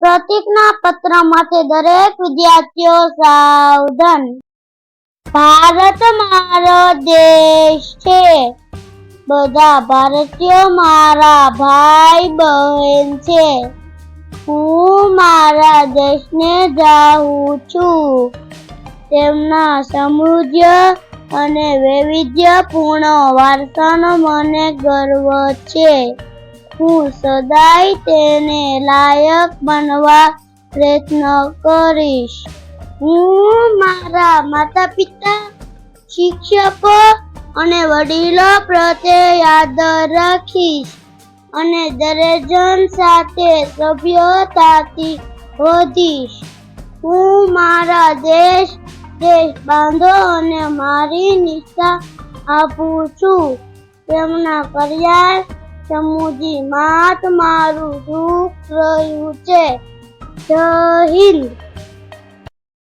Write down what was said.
પ્રતિજ્ઞા પત્ર માટે દરેક વિદ્યાર્થીઓ સાવધાન. ભારત મારો દેશ છે. બધા ભારતીયો મારા ભાઈ બહેન છે. હું મારા દેશને જાઉં છું. તેમના સમૃદ્ધ અને વૈવિધ્યપૂર્ણ વારસાનો મને ગર્વ છે. હું સદાય તેને લાયક બનવા પ્રયત્ન કરીશ. હું મારા માતા પિતા શિક્ષકો અને વડીલો પ્રત્યે યાદ રાખીશ અને દરેક જણ સાથે સભ્યતાથી વધીશ. હું મારા દેશ દેશ બાંધો અને મારી નિષ્ઠા આપું છું. તેમના કલ્યાણ સમુજી માત મારું દુઃખ રહ્યું છે. જય હિન્દ.